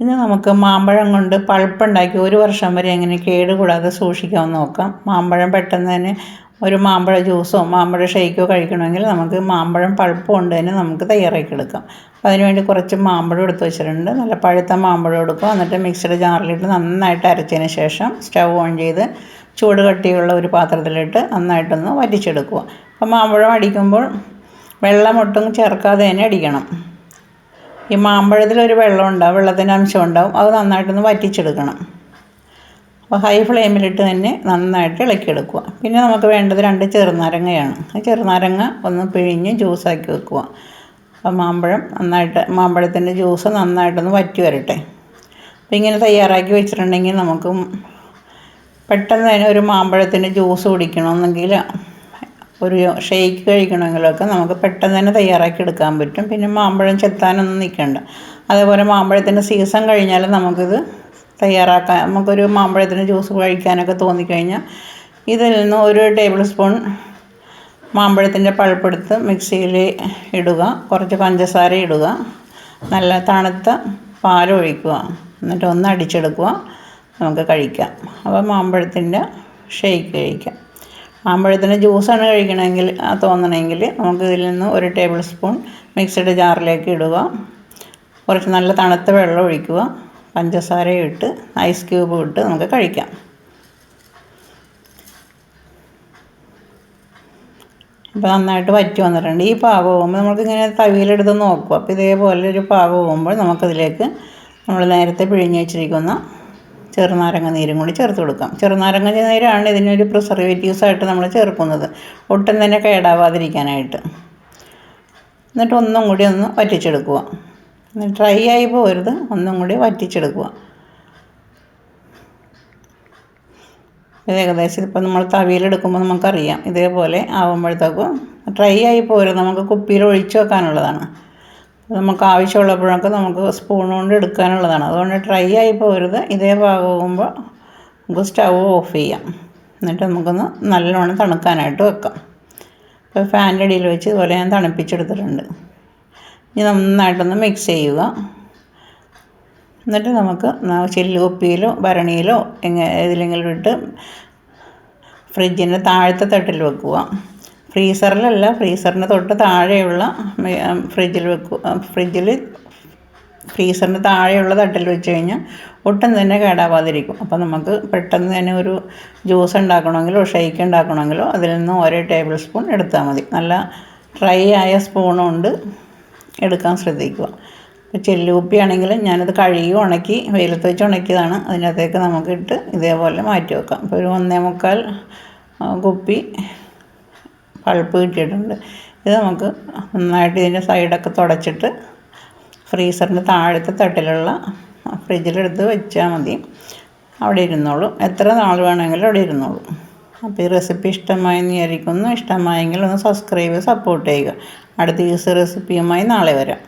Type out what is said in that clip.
ഇന്ന് നമുക്ക് മാമ്പഴം കൊണ്ട് പൾപ്പുണ്ടാക്കി ഒരു വർഷം വരെ എങ്ങനെ കേടുകൂടാതെ സൂക്ഷിക്കാമെന്ന് നോക്കാം. മാമ്പഴം പെട്ടെന്ന് തന്നെ ഒരു മാമ്പഴ ജ്യൂസോ മാമ്പഴ ഷേക്കോ കഴിക്കണമെങ്കിൽ നമുക്ക് മാമ്പഴം പൾപ്പ് കൊണ്ട് തന്നെ നമുക്ക് തയ്യാറാക്കി എടുക്കാം അപ്പോൾ അതിനുവേണ്ടി കുറച്ച് മാമ്പഴം എടുത്ത് വെച്ചിട്ടുണ്ട്. നല്ല പഴുത്ത മാമ്പഴം എടുക്കുക എന്നിട്ട് മിക്സിയുടെ ജാറിലിട്ട് നന്നായിട്ട് അരച്ചതിന് ശേഷം സ്റ്റവ് ഓൺ ചെയ്ത് ചൂട് കട്ടിയുള്ള ഒരു പാത്രത്തിലിട്ട് നന്നായിട്ടൊന്ന് വറ്റിച്ചെടുക്കുക. അപ്പോൾ മാമ്പഴം അടിക്കുമ്പോൾ വെള്ളം ഒട്ടും ചേർക്കാതെ തന്നെ അടിക്കണം. ഈ മാമ്പഴത്തിലൊരു വെള്ളം ഉണ്ടാവും വെള്ളത്തിന്റെ അംശം ഉണ്ടാവും. അത് നന്നായിട്ടൊന്ന് വറ്റിച്ചെടുക്കണം. അപ്പോൾ ഹൈ ഫ്ലെയിമിലിട്ട് തന്നെ നന്നായിട്ട് ഇളക്കിയെടുക്കുക. പിന്നെ നമുക്ക് വേണ്ടത് രണ്ട് ചെറുനാരങ്ങയാണ്. ആ ചെറുനാരങ്ങ ഒന്ന് പിഴിഞ്ഞ് ജ്യൂസാക്കി വെക്കുക. അപ്പോൾ മാമ്പഴം നന്നായിട്ട് മാമ്പഴത്തിന്റെ ജ്യൂസ് നന്നായിട്ടൊന്ന് വറ്റി വരട്ടെ. അപ്പോൾ ഇങ്ങനെ തയ്യാറാക്കി വെച്ചിട്ടുണ്ടെങ്കിൽ നമുക്ക് പെട്ടെന്ന് തന്നെ ഒരു മാമ്പഴത്തിന്റെ ജ്യൂസ് കുടിക്കണമെന്നെങ്കിൽ ഒരു ഷേക്ക് കഴിക്കണമെങ്കിലൊക്കെ നമുക്ക് പെട്ടെന്ന് തന്നെ തയ്യാറാക്കി എടുക്കാൻ പറ്റും. പിന്നെ മാമ്പഴം ചെത്താനൊന്നും നിൽക്കണ്ട. അതേപോലെ മാമ്പഴത്തിന്റെ സീസൺ കഴിഞ്ഞാൽ നമുക്കിത് തയ്യാറാക്കാൻ നമുക്കൊരു മാമ്പഴത്തിന്റെ ജ്യൂസ് കഴിക്കാനൊക്കെ തോന്നിക്കഴിഞ്ഞാൽ ഇതിൽ നിന്ന് ഒരു ടേബിൾ സ്പൂൺ മാമ്പഴത്തിന്റെ പഴുപ്പെടുത്ത് മിക്സിയിൽ ഇടുക. കുറച്ച് പഞ്ചസാര ഇടുക. നല്ല തണുത്ത പാലൊഴിക്കുക എന്നിട്ട് ഒന്ന് അടിച്ചെടുക്കുക. നമുക്ക് കഴിക്കാം. അപ്പോൾ മാമ്പഴത്തിന്റെ ഷേക്ക് കഴിക്കാം. മാമ്പഴത്തിന്റെ ജ്യൂസാണ് കഴിക്കണമെങ്കിൽ തോന്നണമെങ്കിൽ നമുക്ക് ഇതിൽ നിന്ന് ഒരു ടേബിൾ സ്പൂൺ മിക്സിയുടെ ജാറിലേക്ക് ഇടുക. കുറച്ച് നല്ല തണുത്ത വെള്ളം ഒഴിക്കുക. പഞ്ചസാര ഇട്ട് ഐസ് ക്യൂബ് ഇട്ട് നമുക്ക് കഴിക്കാം. അപ്പോൾ നന്നായിട്ട് വറ്റി വന്നിട്ടുണ്ട്. ഈ പാകമാകുമ്പോൾ നമുക്കിങ്ങനെ തവിയിലെടുത്ത് നോക്കുക. അപ്പോൾ ഇതേപോലെ ഒരു പാകമാകുമ്പോൾ നമുക്കതിലേക്ക് നമ്മൾ നേരത്തെ പിഴിഞ്ഞ് വെച്ചിരിക്കുന്ന ചെറുനാരങ്ങ നീരും കൂടി ചേർത്ത് കൊടുക്കാം. ചെറുനാരങ്ങ നീരാണ് ഇതിനൊരു പ്രിസർവേറ്റീവ്സ് ആയിട്ട് നമ്മൾ ചേർക്കുന്നത്. ഒട്ടും തന്നെ കേടാവാതിരിക്കാനായിട്ട്. എന്നിട്ട് ഒന്നും കൂടി ഒന്ന് വറ്റിച്ചെടുക്കുക. ഡ്രൈ ആയി പോരുത്. ഒന്നും കൂടി വറ്റിച്ചെടുക്കുക. ഇത് ഏകദേശം ഇപ്പം നമ്മൾ തവിയിലെടുക്കുമ്പോൾ നമുക്കറിയാം. ഇതേപോലെ ആകുമ്പോഴത്തേക്കും ഡ്രൈ ആയി പോരുത്. നമുക്ക് കുപ്പിയിൽ ഒഴിച്ചു വെക്കാനുള്ളതാണ്. നമുക്ക് ആവശ്യമുള്ളപ്പോഴൊക്കെ നമുക്ക് സ്പൂൺ കൊണ്ട് എടുക്കാനുള്ളതാണ്. അതുകൊണ്ട് ഡ്രൈ ആയി പോരുത്. ഇതേ ഭാഗമാകുമ്പോൾ നമുക്ക് സ്റ്റവ് ഓഫ് ചെയ്യാം. എന്നിട്ട് നമുക്കൊന്ന് നല്ലോണം തണുക്കാനായിട്ട് വെക്കാം. ഇപ്പോൾ ഫാനിന്റെ അടിയിൽ വെച്ച് ഇതുപോലെ ഞാൻ തണുപ്പിച്ചെടുത്തിട്ടുണ്ട്. ഇനി നന്നായിട്ടൊന്ന് മിക്സ് ചെയ്യുക. എന്നിട്ട് നമുക്ക് ചില്ല് കുപ്പിയിലോ ഭരണിയിലോ എങ്ങനെ ഏതിലെങ്കിലും ഇട്ട് ഫ്രിഡ്ജിന്റെ താഴത്തെ തട്ടിൽ വെക്കുക. ഫ്രീസറിലല്ല ഫ്രീസറിന് തൊട്ട് താഴെയുള്ള ഫ്രിഡ്ജിൽ വെക്കുക ഫ്രിഡ്ജിൽ ഫ്രീസറിന് താഴെയുള്ള തട്ടിൽ വെച്ച് കഴിഞ്ഞാൽ ഒട്ടും തന്നെ കേടാവാതിരിക്കും. അപ്പോൾ നമുക്ക് പെട്ടെന്ന് തന്നെ ഒരു ജ്യൂസ് ഉണ്ടാക്കണമെങ്കിലോ ഷേക്ക് ഉണ്ടാക്കണമെങ്കിലോ അതിൽ നിന്ന് ഓരോ ടേബിൾ സ്പൂൺ എടുത്താൽ മതി. നല്ല ഡ്രൈ ആയ സ്പൂണുണ്ട് എടുക്കാൻ ശ്രദ്ധിക്കുക. ഇപ്പോൾ ചെല്ലുകുപ്പിയാണെങ്കിൽ ഞാനത് കഴുകി ഉണക്കി വെയിലത്ത് വെച്ച് ഉണക്കിയതാണ്. അതിനകത്തേക്ക് നമുക്കിട്ട് ഇതേപോലെ മാറ്റി വെക്കാം. ഇപ്പോൾ ഒരു ഒന്നേ മുക്കാൽ കുപ്പി പൾപ്പ് കിട്ടിയിട്ടുണ്ട്. ഇത് നമുക്ക് നന്നായിട്ട് ഇതിന്റെ സൈഡൊക്കെ തുടച്ചിട്ട് ഫ്രീസറിന്റെ താഴത്തെ തട്ടിലുള്ള ഫ്രിഡ്ജിലെടുത്ത് വെച്ചാൽ മതി. അവിടെ ഇരുന്നോളൂ. എത്ര നാൾ വേണമെങ്കിലും അവിടെ ഇരുന്നോളൂ. അപ്പോൾ ഈ റെസിപ്പി ഇഷ്ടമായി വിചാരിക്കുന്നു. ഇഷ്ടമായെങ്കിൽ ഒന്ന് സബ്സ്ക്രൈബ് സപ്പോർട്ട് ചെയ്യുക. അടുത്ത ദിവസം റെസിപ്പിയുമായി നാളെ വരാം.